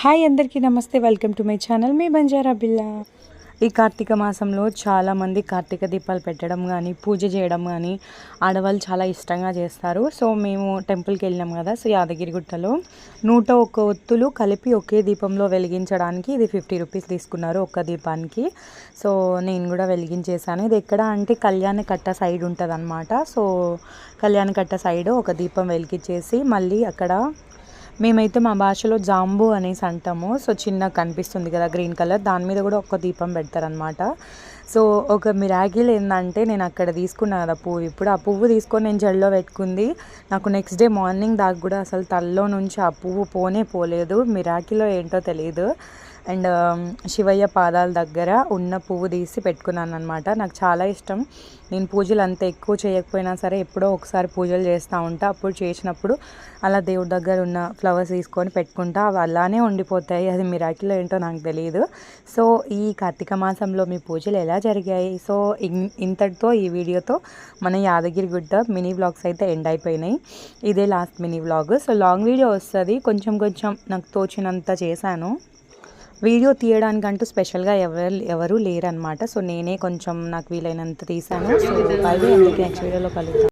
Hi అందరికీ నమస్తే welcome to my channel. మీ బంజారా బిల్లా. ఈ కార్తీక మాసంలో చాలామంది కార్తీక దీపాలు పెట్టడం కానీ పూజ చేయడం కానీ ఆడవాళ్ళు చాలా ఇష్టంగా చేస్తారు. సో మేము టెంపుల్కి వెళ్ళినాం కదా సో యాదగిరిగుట్టలో నూట ఒక్క ఒత్తులు కలిపి ఒకే దీపంలో వెలిగించడానికి ఇది ఫిఫ్టీ రూపీస్ తీసుకున్నారు ఒక్క దీపానికి. సో నేను కూడా వెలిగించేసాను ఇది ఎక్కడ అంటే కళ్యాణ కట్ట సైడ్ ఉంటుంది అనమాట సో కళ్యాణ కట్ట సైడ్ ఒక దీపం వెలిగించేసి మళ్ళీ అక్కడ మేమైతే మా భాషలో జాంబు అనేసి అంటాము. సో చిన్న కనిపిస్తుంది కదా గ్రీన్ కలర్. దాని మీద కూడా ఒక దీపం పెడతారనమాట సో ఒక మిరాగిల్ ఏంటంటే నేను అక్కడ తీసుకున్నాను కదా పువ్వు ఇప్పుడు. ఆ పువ్వు తీసుకొని నేను జల్లో పెట్టుకుంది. నాకు నెక్స్ట్ డే మార్నింగ్ దాకా కూడా అసలు తల్లో నుంచి ఆ పువ్వు పోనే పోలేదు. మిరాకిలో ఏంటో తెలియదు అండ్ శివయ్య పాదాల దగ్గర ఉన్న పువ్వు తీసి పెట్టుకున్నాను అనమాట నాకు చాలా ఇష్టం. నేను పూజలు అంత ఎక్కువ చేయకపోయినా సరే ఎప్పుడో ఒకసారి పూజలు చేస్తూ ఉంటా. అప్పుడు చేసినప్పుడు అలా దేవుడి దగ్గర ఉన్న ఫ్లవర్స్ తీసుకొని పెట్టుకుంటా. అవి అలానే ఉండిపోతాయి. అది మిరాకిల్ ఏంటో నాకు తెలియదు సో ఈ కార్తీక మాసంలో మీ పూజలు ఎలా జరిగాయి? సో ఇంతటితో ఈ వీడియోతో మన యాదగిరి గుడ్డ మినీ వ్లాగ్స్ అయితే ఎండ్ అయిపోయినాయి. ఇదే last mini vlog so long video వస్తుంది. కొంచెం కొంచెం నాకు తోచినంత చేశాను. వీడియో తీయడానికంటూ స్పెషల్గా ఎవరు ఎవరు లేరనమాట సో నేనే కొంచెం నాకు వీలైనంత తీసాను. సో బై అందుకే నెక్స్ట్ వీడియోలో కలుగుతాను